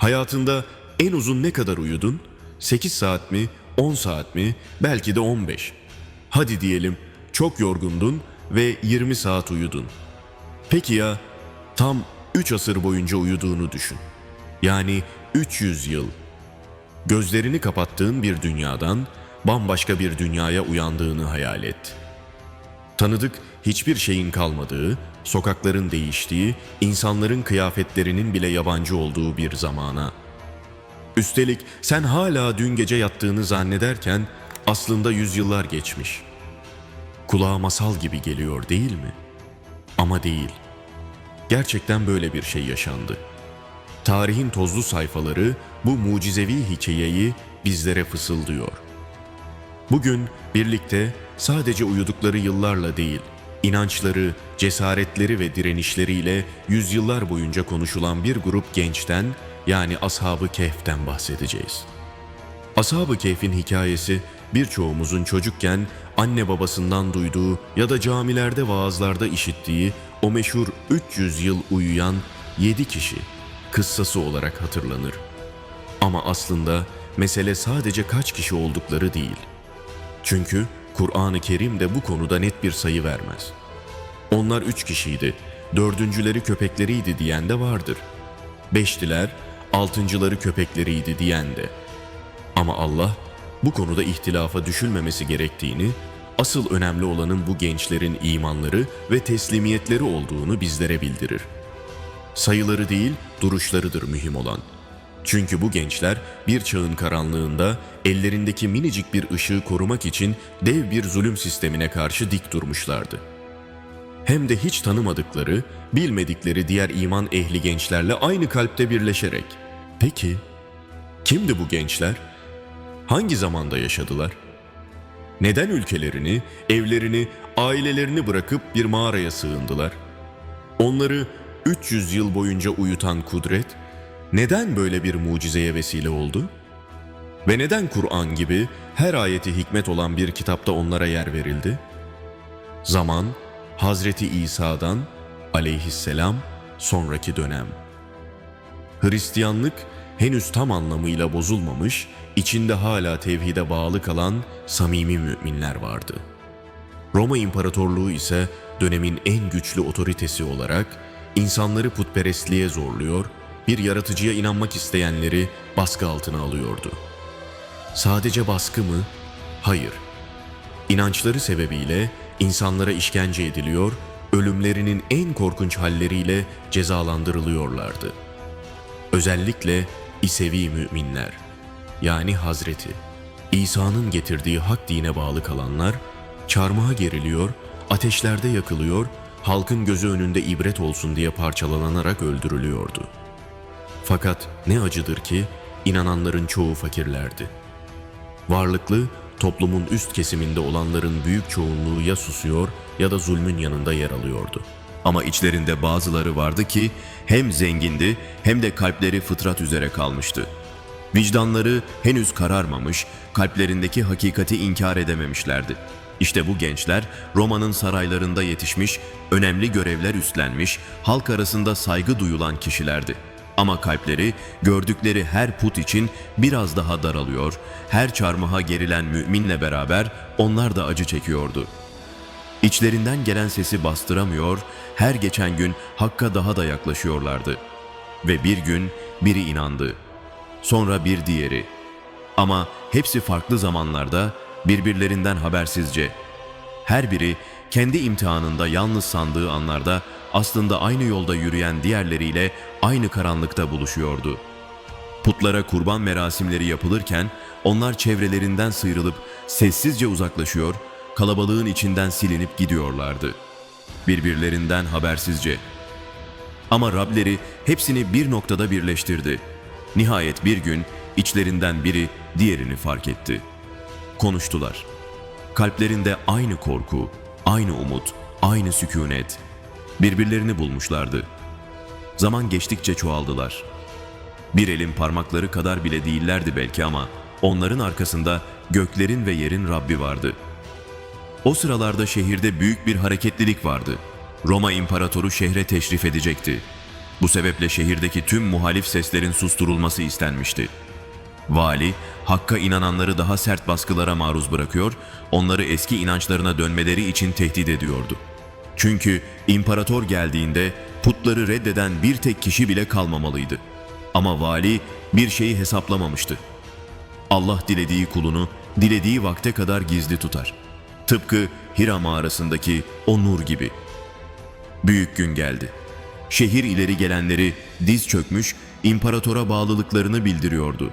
Hayatında en uzun ne kadar uyudun? 8 saat mi, 10 saat mi, belki de 15. Hadi diyelim çok yorgundun ve 20 saat uyudun. Peki ya tam 3 asır boyunca uyuduğunu düşün. Yani 300 yıl. Gözlerini kapattığın bir dünyadan bambaşka bir dünyaya uyandığını hayal et. Tanıdık hiçbir şeyin kalmadığı, sokakların değiştiği, insanların kıyafetlerinin bile yabancı olduğu bir zamana. Üstelik sen hala dün gece yattığını zannederken aslında yüzyıllar geçmiş. Kulağa masal gibi geliyor değil mi? Ama değil. Gerçekten böyle bir şey yaşandı. Tarihin tozlu sayfaları bu mucizevi hikayeyi bizlere fısıldıyor. Bugün birlikte sadece uyudukları yıllarla değil, inançları, cesaretleri ve direnişleriyle yüzyıllar boyunca konuşulan bir grup gençten yani Ashab-ı Kehf'ten bahsedeceğiz. Ashab-ı Kehf'in hikayesi birçoğumuzun çocukken anne babasından duyduğu ya da camilerde vaazlarda işittiği o meşhur 300 yıl uyuyan 7 kişi kıssası olarak hatırlanır. Ama aslında mesele sadece kaç kişi oldukları değil. Çünkü Kur'an-ı Kerim de bu konuda net bir sayı vermez. Onlar üç kişiydi, dördüncüleri köpekleriydi diyen de vardır. Beştiler, altıncıları köpekleriydi diyen de. Ama Allah bu konuda ihtilafa düşülmemesi gerektiğini, asıl önemli olanın bu gençlerin imanları ve teslimiyetleri olduğunu bizlere bildirir. Sayıları değil, duruşlarıdır mühim olan. Çünkü bu gençler bir çağın karanlığında ellerindeki minicik bir ışığı korumak için dev bir zulüm sistemine karşı dik durmuşlardı. Hem de hiç tanımadıkları, bilmedikleri diğer iman ehli gençlerle aynı kalpte birleşerek. Peki, kimdi bu gençler? Hangi zamanda yaşadılar? Neden ülkelerini, evlerini, ailelerini bırakıp bir mağaraya sığındılar? Onları 300 yıl boyunca uyutan kudret neden böyle bir mucizeye vesile oldu? Ve neden Kur'an gibi her ayeti hikmet olan bir kitapta onlara yer verildi? Zaman Hazreti İsa'dan aleyhisselam sonraki dönem. Hristiyanlık henüz tam anlamıyla bozulmamış, içinde hala tevhide bağlı kalan samimi müminler vardı. Roma İmparatorluğu ise dönemin en güçlü otoritesi olarak insanları putperestliğe zorluyor, bir yaratıcıya inanmak isteyenleri baskı altına alıyordu. Sadece baskı mı? Hayır. İnançları sebebiyle insanlara işkence ediliyor, ölümlerinin en korkunç halleriyle cezalandırılıyorlardı. Özellikle İsevi müminler, yani Hazreti İsa'nın getirdiği hak dine bağlı kalanlar çarmıha geriliyor, ateşlerde yakılıyor, halkın gözü önünde ibret olsun diye parçalanarak öldürülüyordu. Fakat ne acıdır ki inananların çoğu fakirlerdi. Varlıklı, toplumun üst kesiminde olanların büyük çoğunluğu ya susuyor ya da zulmün yanında yer alıyordu. Ama içlerinde bazıları vardı ki hem zengindi hem de kalpleri fıtrat üzere kalmıştı. Vicdanları henüz kararmamış, kalplerindeki hakikati inkar edememişlerdi. İşte bu gençler Roma'nın saraylarında yetişmiş, önemli görevler üstlenmiş, halk arasında saygı duyulan kişilerdi. Ama kalpleri gördükleri her put için biraz daha daralıyor, her çarmıha gerilen müminle beraber onlar da acı çekiyordu. İçlerinden gelen sesi bastıramıyor, her geçen gün Hakk'a daha da yaklaşıyorlardı. Ve bir gün biri inandı. Sonra bir diğeri. Ama hepsi farklı zamanlarda birbirlerinden habersizce. Her biri kendi imtihanında yalnız sandığı anlarda aslında aynı yolda yürüyen diğerleriyle aynı karanlıkta buluşuyordu. Putlara kurban merasimleri yapılırken onlar çevrelerinden sıyrılıp sessizce uzaklaşıyor, kalabalığın içinden silinip gidiyorlardı. Birbirlerinden habersizce. Ama Rableri hepsini bir noktada birleştirdi. Nihayet bir gün içlerinden biri diğerini fark etti. Konuştular. Kalplerinde aynı korku, aynı umut, aynı sükunet. Birbirlerini bulmuşlardı. Zaman geçtikçe çoğaldılar. Bir elin parmakları kadar bile değillerdi belki ama onların arkasında göklerin ve yerin Rabbi vardı. O sıralarda şehirde büyük bir hareketlilik vardı. Roma İmparatoru şehre teşrif edecekti. Bu sebeple şehirdeki tüm muhalif seslerin susturulması istenmişti. Vali, Hakk'a inananları daha sert baskılara maruz bırakıyor, onları eski inançlarına dönmeleri için tehdit ediyordu. Çünkü imparator geldiğinde putları reddeden bir tek kişi bile kalmamalıydı. Ama vali bir şeyi hesaplamamıştı. Allah dilediği kulunu dilediği vakte kadar gizli tutar. Tıpkı Hira mağarasındaki o nur gibi. Büyük gün geldi. Şehir ileri gelenleri diz çökmüş, imparatora bağlılıklarını bildiriyordu.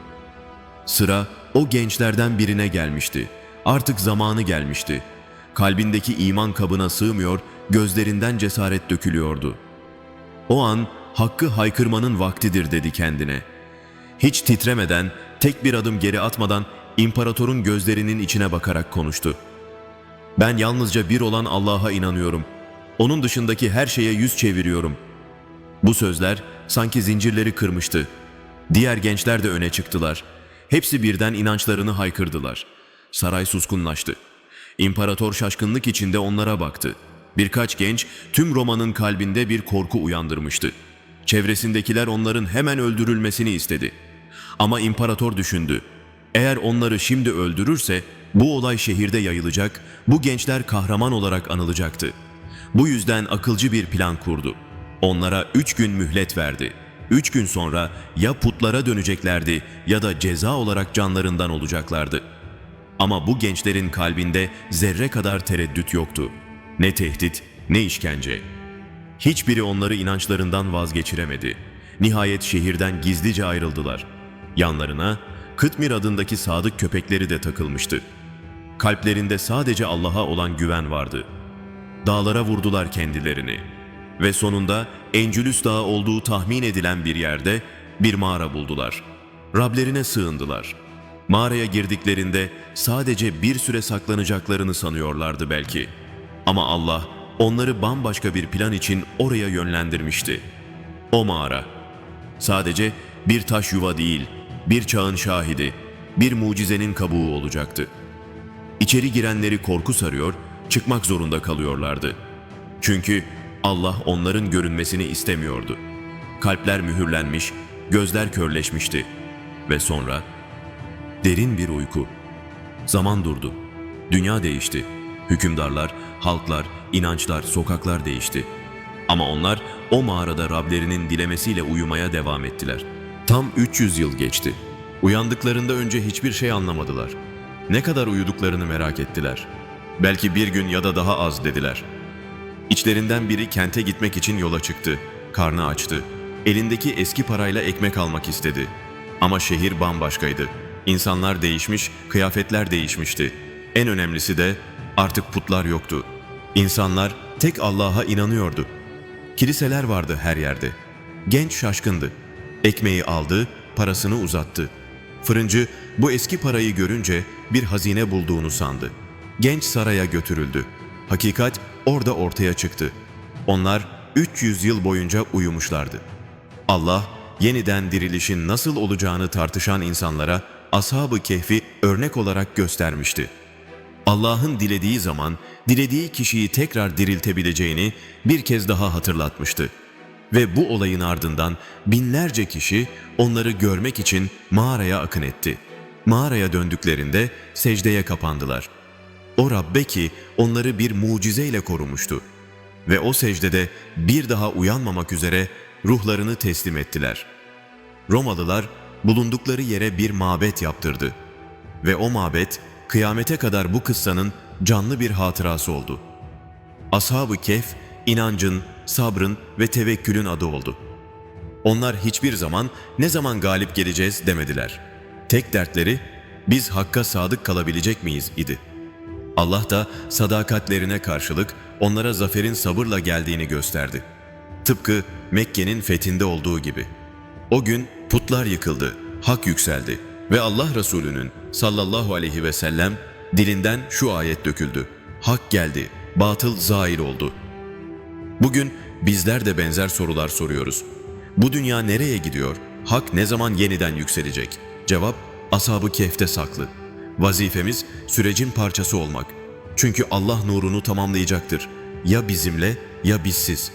Sıra o gençlerden birine gelmişti. Artık zamanı gelmişti. Kalbindeki iman kabına sığmıyor, gözlerinden cesaret dökülüyordu. O an hakkı haykırmanın vaktidir dedi kendine. Hiç titremeden, tek bir adım geri atmadan imparatorun gözlerinin içine bakarak konuştu. Ben yalnızca bir olan Allah'a inanıyorum. Onun dışındaki her şeye yüz çeviriyorum. Bu sözler sanki zincirleri kırmıştı. Diğer gençler de öne çıktılar. Hepsi birden inançlarını haykırdılar. Saray suskunlaştı. İmparator şaşkınlık içinde onlara baktı. Birkaç genç tüm Roma'nın kalbinde bir korku uyandırmıştı. Çevresindekiler onların hemen öldürülmesini istedi. Ama imparator düşündü. Eğer onları şimdi öldürürse bu olay şehirde yayılacak, bu gençler kahraman olarak anılacaktı. Bu yüzden akılcı bir plan kurdu. Onlara üç gün mühlet verdi. Üç gün sonra ya putlara döneceklerdi ya da ceza olarak canlarından olacaklardı. Ama bu gençlerin kalbinde zerre kadar tereddüt yoktu. Ne tehdit, ne işkence. Hiçbiri onları inançlarından vazgeçiremedi. Nihayet şehirden gizlice ayrıldılar. Yanlarına Kıtmir adındaki sadık köpekleri de takılmıştı. Kalplerinde sadece Allah'a olan güven vardı. Dağlara vurdular kendilerini. Ve sonunda Encülüs Dağı olduğu tahmin edilen bir yerde bir mağara buldular. Rablerine sığındılar. Mağaraya girdiklerinde sadece bir süre saklanacaklarını sanıyorlardı belki. Ama Allah onları bambaşka bir plan için oraya yönlendirmişti. O mağara sadece bir taş yuva değil, bir çağın şahidi, bir mucizenin kabuğu olacaktı. İçeri girenleri korku sarıyor, çıkmak zorunda kalıyorlardı. Çünkü Allah onların görünmesini istemiyordu. Kalpler mühürlenmiş, gözler körleşmişti. Ve sonra derin bir uyku. Zaman durdu. Dünya değişti. Hükümdarlar, halklar, inançlar, sokaklar değişti. Ama onlar o mağarada Rablerinin dilemesiyle uyumaya devam ettiler. Tam 300 yıl geçti. Uyandıklarında önce hiçbir şey anlamadılar. Ne kadar uyuduklarını merak ettiler. Belki bir gün ya da daha az dediler. İçlerinden biri kente gitmek için yola çıktı. Karnı açtı. Elindeki eski parayla ekmek almak istedi. Ama şehir bambaşkaydı. İnsanlar değişmiş, kıyafetler değişmişti. En önemlisi de artık putlar yoktu. İnsanlar tek Allah'a inanıyordu. Kiliseler vardı her yerde. Genç şaşkındı. Ekmeği aldı, parasını uzattı. Fırıncı bu eski parayı görünce bir hazine bulduğunu sandı. Genç saraya götürüldü. Hakikat orada ortaya çıktı. Onlar 300 yıl boyunca uyumuşlardı. Allah yeniden dirilişin nasıl olacağını tartışan insanlara Ashab-ı Kehf'i örnek olarak göstermişti. Allah'ın dilediği zaman dilediği kişiyi tekrar diriltebileceğini bir kez daha hatırlatmıştı. Ve bu olayın ardından binlerce kişi onları görmek için mağaraya akın etti. Mağaraya döndüklerinde secdeye kapandılar. O Rabbe ki onları bir mucizeyle korumuştu. Ve o secdede bir daha uyanmamak üzere ruhlarını teslim ettiler. Romalılar bulundukları yere bir mabet yaptırdı. Ve o mabet kıyamete kadar bu kıssanın canlı bir hatırası oldu. Ashab-ı Kehf, inancın, sabrın ve tevekkülün adı oldu. Onlar hiçbir zaman ne zaman galip geleceğiz demediler. Tek dertleri biz Hakk'a sadık kalabilecek miyiz idi. Allah da sadakatlerine karşılık onlara zaferin sabırla geldiğini gösterdi. Tıpkı Mekke'nin fethinde olduğu gibi. O gün putlar yıkıldı, hak yükseldi ve Allah Resulü'nün sallallahu aleyhi ve sellem dilinden şu ayet döküldü. Hak geldi, batıl zail oldu. Bugün bizler de benzer sorular soruyoruz. Bu dünya nereye gidiyor? Hak ne zaman yeniden yükselecek? Cevap Ashab-ı Kehf'te saklı. Vazifemiz sürecin parçası olmak. Çünkü Allah nurunu tamamlayacaktır. Ya bizimle ya bizsiz.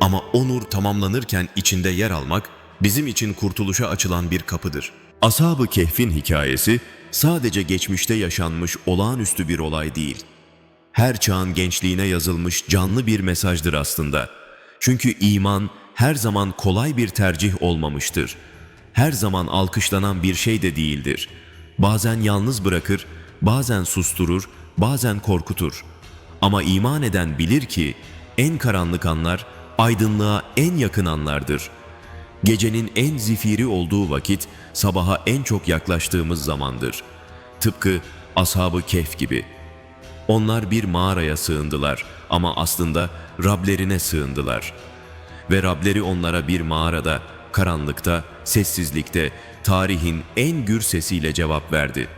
Ama o nur tamamlanırken içinde yer almak bizim için kurtuluşa açılan bir kapıdır. Ashab-ı Kehf'in hikayesi sadece geçmişte yaşanmış olağanüstü bir olay değil. Her çağın gençliğine yazılmış canlı bir mesajdır aslında. Çünkü iman her zaman kolay bir tercih olmamıştır. Her zaman alkışlanan bir şey de değildir. Bazen yalnız bırakır, bazen susturur, bazen korkutur. Ama iman eden bilir ki en karanlık anlar aydınlığa en yakın anlardır. Gecenin en zifiri olduğu vakit sabaha en çok yaklaştığımız zamandır. Tıpkı ashab-ı kehf gibi. Onlar bir mağaraya sığındılar ama aslında Rablerine sığındılar. Ve Rableri onlara bir mağarada, karanlıkta, sessizlikte, tarihin en gür sesiyle cevap verdi.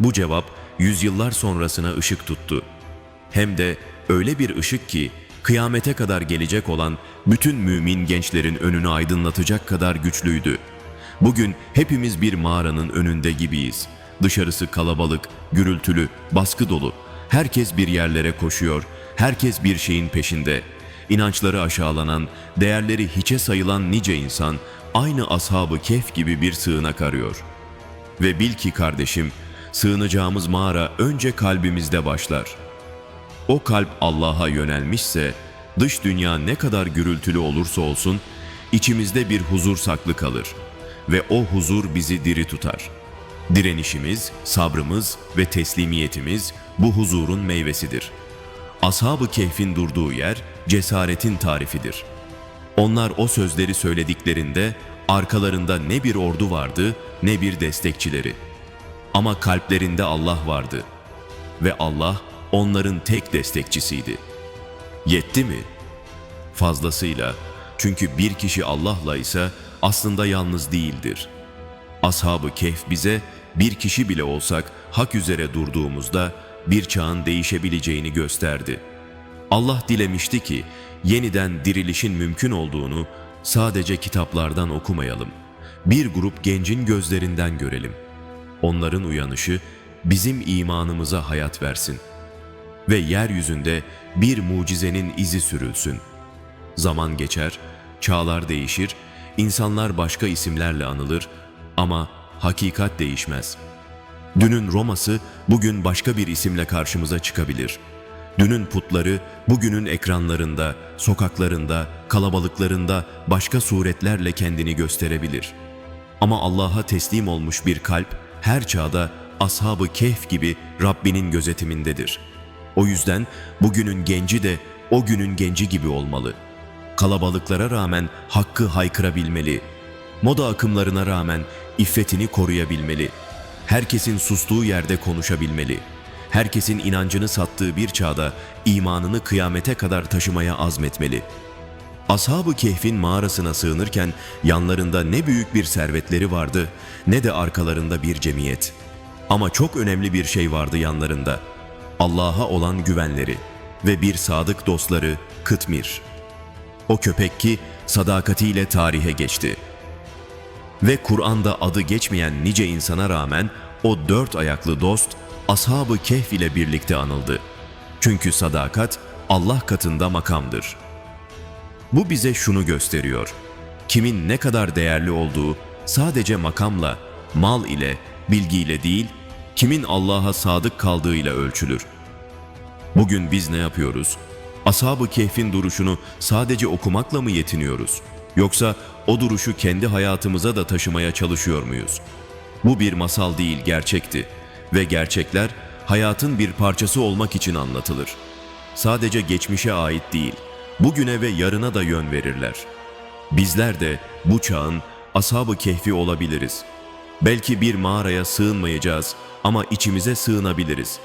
Bu cevap yüzyıllar sonrasına ışık tuttu. Hem de öyle bir ışık ki kıyamete kadar gelecek olan bütün mümin gençlerin önünü aydınlatacak kadar güçlüydü. Bugün hepimiz bir mağaranın önünde gibiyiz. Dışarısı kalabalık, gürültülü, baskı dolu. Herkes bir yerlere koşuyor, herkes bir şeyin peşinde. İnançları aşağılanan, değerleri hiçe sayılan nice insan aynı ashabı kef gibi bir sığınak arıyor. Ve bil ki kardeşim, sığınacağımız mağara önce kalbimizde başlar. O kalp Allah'a yönelmişse, dış dünya ne kadar gürültülü olursa olsun, içimizde bir huzur saklı kalır ve o huzur bizi diri tutar. Direnişimiz, sabrımız ve teslimiyetimiz bu huzurun meyvesidir. Ashab-ı Kehf'in durduğu yer cesaretin tarifidir. Onlar o sözleri söylediklerinde arkalarında ne bir ordu vardı ne bir destekçileri. Ama kalplerinde Allah vardı ve Allah onların tek destekçisiydi. Yetti mi? Fazlasıyla. Çünkü bir kişi Allah'la ise aslında yalnız değildir. Ashab-ı Kehf bize bir kişi bile olsak hak üzere durduğumuzda bir çağın değişebileceğini gösterdi. Allah dilemişti ki yeniden dirilişin mümkün olduğunu sadece kitaplardan okumayalım. Bir grup gencin gözlerinden görelim. Onların uyanışı bizim imanımıza hayat versin ve yeryüzünde bir mucizenin izi sürülsün. Zaman geçer, çağlar değişir, insanlar başka isimlerle anılır ama hakikat değişmez. Dünün Roma'sı bugün başka bir isimle karşımıza çıkabilir. Dünün putları bugünün ekranlarında, sokaklarında, kalabalıklarında başka suretlerle kendini gösterebilir. Ama Allah'a teslim olmuş bir kalp her çağda ashab-ı kehf gibi Rabbinin gözetimindedir. O yüzden bugünün genci de o günün genci gibi olmalı. Kalabalıklara rağmen hakkı haykırabilmeli. Moda akımlarına rağmen iffetini koruyabilmeli. Herkesin sustuğu yerde konuşabilmeli. Herkesin inancını sattığı bir çağda imanını kıyamete kadar taşımaya azmetmeli.'' Ashab-ı Kehf'in mağarasına sığınırken yanlarında ne büyük bir servetleri vardı ne de arkalarında bir cemiyet. Ama çok önemli bir şey vardı yanlarında. Allah'a olan güvenleri ve bir sadık dostları Kıtmir. O köpek ki sadakatiyle tarihe geçti. Ve Kur'an'da adı geçmeyen nice insana rağmen o dört ayaklı dost Ashab-ı Kehf ile birlikte anıldı. Çünkü sadakat Allah katında makamdır.'' Bu bize şunu gösteriyor. Kimin ne kadar değerli olduğu sadece makamla, mal ile, bilgiyle değil, kimin Allah'a sadık kaldığıyla ölçülür. Bugün biz ne yapıyoruz? Ashab-ı Kehf'in duruşunu sadece okumakla mı yetiniyoruz? Yoksa o duruşu kendi hayatımıza da taşımaya çalışıyor muyuz? Bu bir masal değil, gerçekti. Ve gerçekler hayatın bir parçası olmak için anlatılır. Sadece geçmişe ait değil, bugüne ve yarına da yön verirler. Bizler de bu çağın ashab-ı kehfi olabiliriz. Belki bir mağaraya sığınmayacağız ama içimize sığınabiliriz.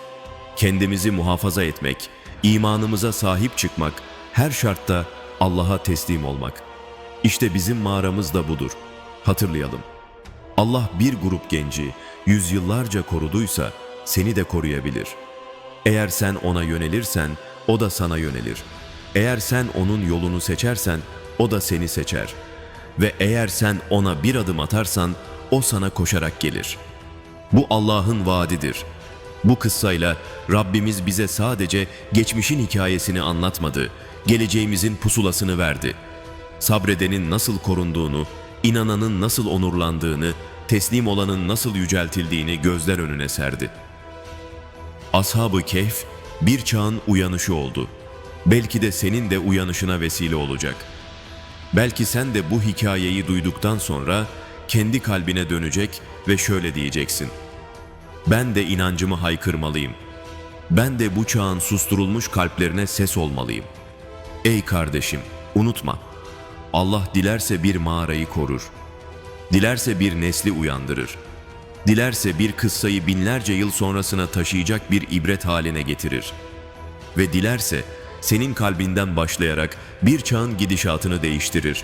Kendimizi muhafaza etmek, imanımıza sahip çıkmak, her şartta Allah'a teslim olmak. İşte bizim mağaramız da budur. Hatırlayalım. Allah bir grup genci yüzyıllarca koruduysa seni de koruyabilir. Eğer sen ona yönelirsen o da sana yönelir. Eğer sen onun yolunu seçersen o da seni seçer. Ve eğer sen ona bir adım atarsan o sana koşarak gelir. Bu Allah'ın vaadidir. Bu kıssayla Rabbimiz bize sadece geçmişin hikayesini anlatmadı, geleceğimizin pusulasını verdi.'' sabredenin nasıl korunduğunu, inananın nasıl onurlandığını, teslim olanın nasıl yüceltildiğini gözler önüne serdi. Ashab-ı Kehf bir çağın uyanışı oldu. Belki de senin de uyanışına vesile olacak. Belki sen de bu hikayeyi duyduktan sonra kendi kalbine dönecek ve şöyle diyeceksin. Ben de inancımı haykırmalıyım. Ben de bu çağın susturulmuş kalplerine ses olmalıyım. Ey kardeşim, unutma. Allah dilerse bir mağarayı korur. Dilerse bir nesli uyandırır. Dilerse bir kıssayı binlerce yıl sonrasına taşıyacak bir ibret haline getirir. Ve dilerse senin kalbinden başlayarak bir çağın gidişatını değiştirir.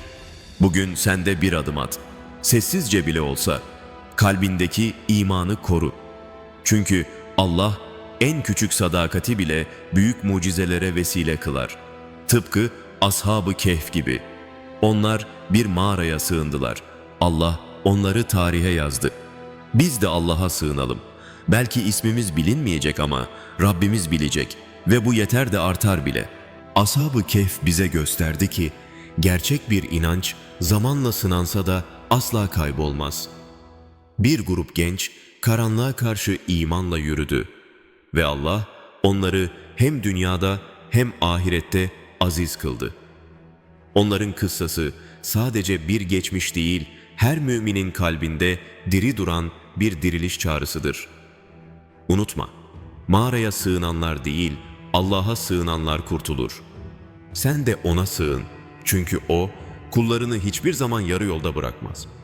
Bugün sen de bir adım at. Sessizce bile olsa kalbindeki imanı koru. Çünkü Allah en küçük sadakati bile büyük mucizelere vesile kılar. Tıpkı Ashab-ı Kehf gibi. Onlar bir mağaraya sığındılar. Allah onları tarihe yazdı. Biz de Allah'a sığınalım. Belki ismimiz bilinmeyecek ama Rabbimiz bilecek ve bu yeter de artar bile. Ashab-ı Kehf bize gösterdi ki gerçek bir inanç zamanla sınansa da asla kaybolmaz. Bir grup genç karanlığa karşı imanla yürüdü ve Allah onları hem dünyada hem ahirette aziz kıldı. Onların kıssası sadece bir geçmiş değil, her müminin kalbinde diri duran bir diriliş çağrısıdır. Unutma, mağaraya sığınanlar değil, Allah'a sığınanlar kurtulur. Sen de O'na sığın, çünkü O, kullarını hiçbir zaman yarı yolda bırakmaz.''